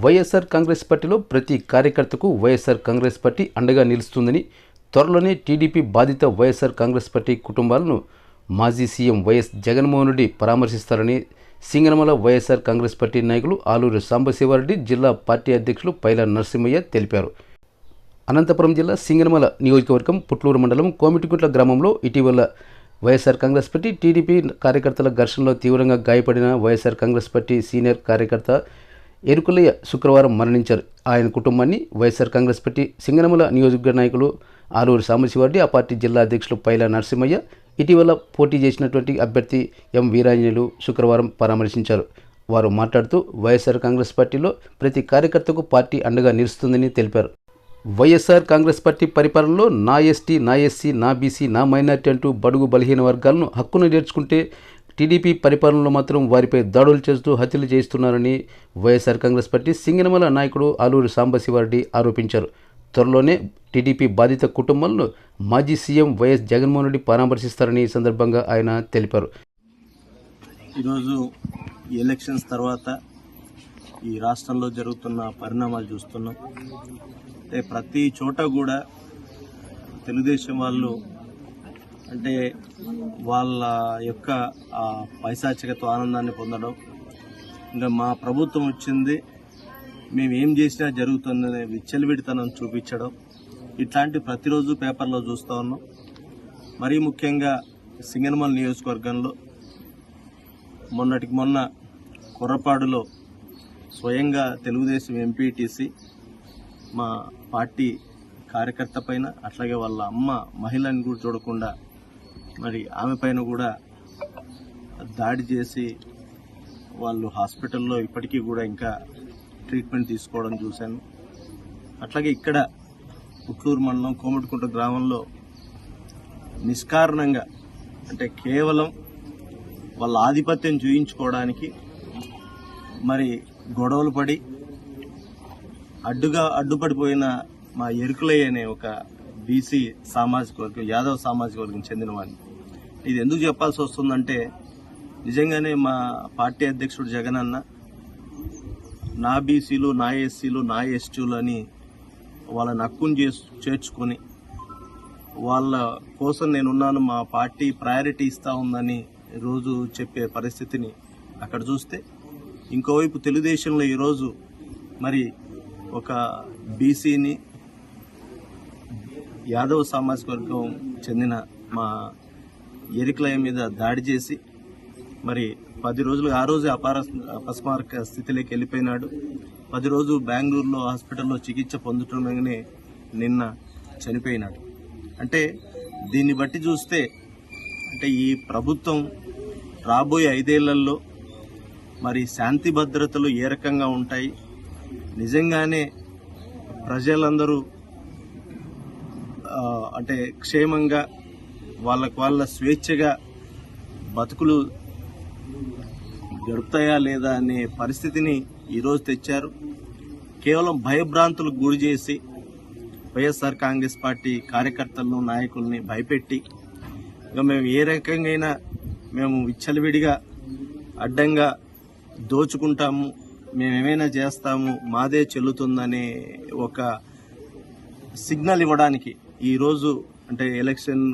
వైఎస్ఆర్ కాంగ్రెస్ పార్టీలో ప్రతి కార్యకర్తకు వైఎస్ఆర్ కాంగ్రెస్ పార్టీ అండగా నిలుస్తుందని త్వరలోనే టీడీపీ బాధిత వైఎస్ఆర్ కాంగ్రెస్ పార్టీ కుటుంబాలను మాజీ సీఎం వైఎస్ జగన్మోహన్ రెడ్డి పరామర్శిస్తారని సింగనమల వైఎస్ఆర్ కాంగ్రెస్ పార్టీ నాయకులు ఆలూరు సాంబశివారెడ్డి జిల్లా పార్టీ అధ్యక్షులు పైల నరసింహయ్య తెలిపారు. అనంతపురం జిల్లా సింగనమల నియోజకవర్గం పుట్లూరు మండలం కోమిటిగుంట్ల గ్రామంలో ఇటీవల వైఎస్ఆర్ కాంగ్రెస్ పార్టీ టీడీపీ కార్యకర్తల ఘర్షణలో తీవ్రంగా గాయపడిన వైఎస్ఆర్ కాంగ్రెస్ పార్టీ సీనియర్ కార్యకర్త ఎరుకులయ్య శుక్రవారం మరణించారు. ఆయన కుటుంబాన్ని వైఎస్ఆర్ కాంగ్రెస్ పార్టీ సింగనమల నియోజకవర్గ నాయకులు ఆలూరు సాంబశివారెడ్డి ఆ పార్టీ జిల్లా అధ్యక్షులు పైల నరసింహయ్య ఇటీవల పోటీ చేసినటువంటి అభ్యర్థి ఎం వీరాంజనేయులు శుక్రవారం పరామర్శించారు. వారు మాట్లాడుతూ వైఎస్ఆర్ కాంగ్రెస్ పార్టీలో ప్రతి కార్యకర్తకు పార్టీ అండగా నిలుస్తుందని తెలిపారు. వైఎస్ఆర్ కాంగ్రెస్ పార్టీ పరిపాలనలో నా ఎస్టీ నా ఎస్సీ నా బీసీ నా మైనార్టీ అంటూ బడుగు బలహీన వర్గాలను హక్కును నేర్చుకుంటే టీడీపీ పరిపాలనలో మాత్రం వారిపై దాడులు చేస్తూ హత్యలు చేస్తున్నారని వైఎస్ఆర్ కాంగ్రెస్ పార్టీ సింగనమల నాయకుడు ఆలూరు సాంబశివారెడ్డి ఆరోపించారు. త్వరలోనే టీడీపీ బాధిత కుటుంబాలను మాజీ సీఎం వైఎస్ జగన్మోహన్ రెడ్డి పరామర్శిస్తారని సందర్భంగా ఆయన తెలిపారు. ఈరోజు ఎలక్షన్స్ తర్వాత ఈ రాష్ట్రంలో జరుగుతున్న పరిణామాలు చూస్తున్నాం. అంటే ప్రతి చోట కూడా తెలుగుదేశం వాళ్ళు అంటే వాళ్ళ యొక్క ఆ ఆనందాన్ని పొందడం. ఇంకా మా ప్రభుత్వం వచ్చింది. మేము ఏం చేసినా జరుగుతుందనే విచ్చలవిడితనం చూపించడం. ఇట్లాంటి ప్రతిరోజు పేపర్లో చూస్తూ ఉన్నాం. మరీ ముఖ్యంగా సింగనమల నియోజకవర్గంలో మొన్నటికి మొన్న కుర్రపాడులో స్వయంగా తెలుగుదేశం ఎంపీటీసీ మా పార్టీ కార్యకర్త పైన అట్లాగే వాళ్ళ అమ్మ మహిళని కూడా చూడకుండా మరి ఆమె పైన కూడా దాడి చేసి వాళ్ళు హాస్పిటల్లో ఇప్పటికీ కూడా ఇంకా ట్రీట్మెంట్ తీసుకోవడం చూశాను. అట్లాగే ఇక్కడ పుట్లూరు మండలం కోమటికుంట గ్రామంలో నిష్కారణంగా అంటే కేవలం వాళ్ళ ఆధిపత్యం చూయించుకోవడానికి మరి గొడవలు పడి అడ్డుగా అడ్డుపడిపోయిన మా ఎరుకులయ్య అనే ఒక బీసీ సామాజిక వర్గం యాదవ్ సామాజిక వర్గం చెందిన వాడిని ఇది ఎందుకు చెప్పాల్సి వస్తుందంటే నిజంగానే మా పార్టీ అధ్యక్షుడు జగన్ అన్న నా బీసీలు నా ఎస్సీలు నా ఎస్టీలు అని వాళ్ళని హక్కును చేసు చేర్చుకొని వాళ్ళ కోసం నేనున్నాను మా పార్టీ ప్రయారిటీ ఇస్తూ ఉందని రోజు చెప్పే పరిస్థితిని అక్కడ చూస్తే ఇంకోవైపు తెలుగుదేశంలో ఈరోజు మరి ఒక బీసీని యాదవ్ సామాజిక వర్గం చెందిన మా ఎరికలయ మీద దాడి చేసి మరి పది రోజులు ఆ రోజు అపార అపస్మారక స్థితిలోకి వెళ్ళిపోయినాడు. పది రోజులు బెంగళూరులో హాస్పిటల్లో చికిత్స పొందుతుండగానే నిన్న చనిపోయినాడు. అంటే దీన్ని బట్టి చూస్తే అంటే ఈ ప్రభుత్వం రాబోయే ఐదేళ్ళలో మరి శాంతి భద్రతలు ఏ రకంగా ఉంటాయి? నిజంగానే ప్రజలందరూ అంటే క్షేమంగా వాళ్ళకు వాళ్ళ స్వేచ్ఛగా బతుకులు గడుపుతాయా లేదా అనే పరిస్థితిని ఈరోజు తెచ్చారు. కేవలం భయభ్రాంతులకు గురి చేసి వైఎస్ఆర్ కాంగ్రెస్ పార్టీ కార్యకర్తలను నాయకుల్ని భయపెట్టి ఇంకా మేము ఏ రకంగా మేము విచ్చలవిడిగా అడ్డంగా దోచుకుంటాము మేమేమైనా చేస్తాము మాదే చెల్లుతుందనే ఒక సిగ్నల్ ఇవ్వడానికి ఈరోజు అంటే ఎలక్షన్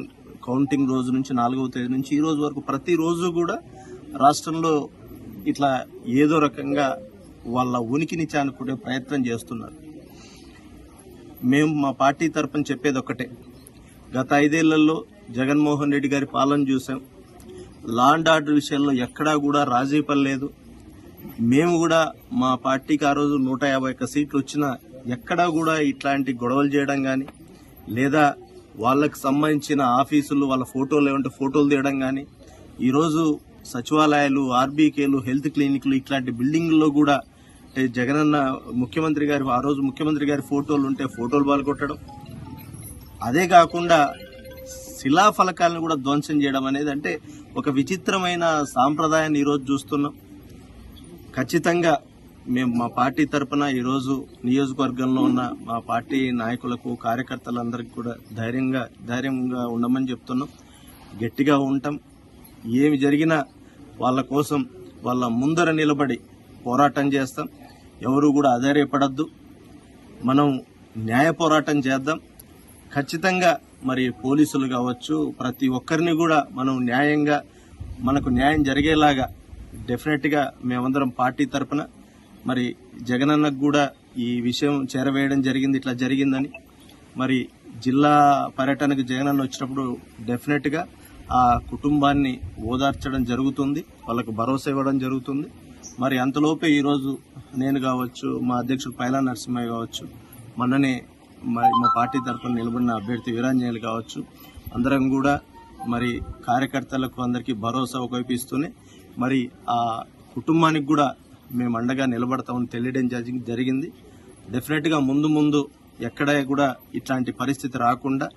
కౌంటింగ్ రోజు నుంచి నాలుగవ తేదీ నుంచి ఈ రోజు వరకు ప్రతిరోజు కూడా రాష్ట్రంలో ఇట్లా ఏదో రకంగా వాళ్ళ ఉనికిని చానుకునే ప్రయత్నం చేస్తున్నారు. మేము మా పార్టీ తరపున చెప్పేది ఒక్కటే. గత ఐదేళ్ళలో జగన్మోహన్ రెడ్డి గారి పాలన చూసాం. లాండ్ ఆర్డర్ విషయంలో ఎక్కడా కూడా రాజీ పడలేదు మేము కూడా మా పార్టీకి ఆ రోజు నూట యాభై ఒక్క సీట్లు వచ్చినా ఎక్కడా కూడా ఇట్లాంటి గొడవలు చేయడం కానీ లేదా వాళ్ళకి సంబంధించిన ఆఫీసులు వాళ్ళ ఫోటోలు ఏమంటే ఫోటోలు తీయడం కానీ ఈరోజు సచివాలయాలు ఆర్బీకేలు హెల్త్ క్లినిక్లు ఇట్లాంటి బిల్డింగ్లో కూడా అంటే జగనన్న ముఖ్యమంత్రి గారి ఆ రోజు ముఖ్యమంత్రి గారి ఫోటోలు ఉంటే ఫోటోలు పాల్గొట్టడం అదే కాకుండా శిలా ఫలకాలను కూడా ధ్వంసం చేయడం అనేది అంటే ఒక విచిత్రమైన సాంప్రదాయాన్ని ఈరోజు చూస్తున్నాం. ఖచ్చితంగా మేము మా పార్టీ తరపున ఈరోజు నియోజకవర్గంలో ఉన్న మా పార్టీ నాయకులకు కార్యకర్తలందరికీ కూడా ధైర్యంగా ధైర్యంగా ఉండమని చెప్తున్నాం. గట్టిగా ఉంటాం. ఏమి జరిగినా వాళ్ళ కోసం వాళ్ళ ముందర నిలబడి పోరాటం చేస్తాం. ఎవరు కూడా అధైర్యపడద్దు. మనం న్యాయ పోరాటం చేద్దాం. ఖచ్చితంగా మరి పోలీసులు కావచ్చు ప్రతి ఒక్కరిని కూడా మనం న్యాయంగా మనకు న్యాయం జరిగేలాగా డెఫినెట్గా మేమందరం పార్టీ తరపున మరి జగనన్నకు కూడా ఈ విషయం చేరవేయడం జరిగింది ఇట్లా జరిగిందని. మరి జిల్లా పర్యటనకు జగనన్న వచ్చినప్పుడు డెఫినెట్గా ఆ కుటుంబాన్ని ఓదార్చడం జరుగుతుంది వాళ్ళకు భరోసా ఇవ్వడం జరుగుతుంది. మరి అంతలోపే ఈరోజు నేను కావచ్చు మా అధ్యక్షుడు పైలా నరసింహయ్య కావచ్చు మొన్ననే మరి మా పార్టీ తరఫున నిలబడిన అభ్యర్థి వీరాంజనేయులు కావచ్చు అందరం కూడా మరి కార్యకర్తలకు అందరికీ భరోసా ఒకవైపు ఇస్తూనే మరి ఆ కుటుంబానికి కూడా మేము అండగా నిలబడతామని తెలియడం జరిగింది. డెఫినెట్గా ముందు ముందు ఎక్కడ కూడా ఇట్లాంటి పరిస్థితి రాకుండా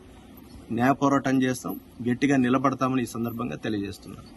న్యాయ పోరాటం చేస్తాం. గట్టిగా నిలబడతామని ఈ సందర్భంగా తెలియజేస్తున్నాను.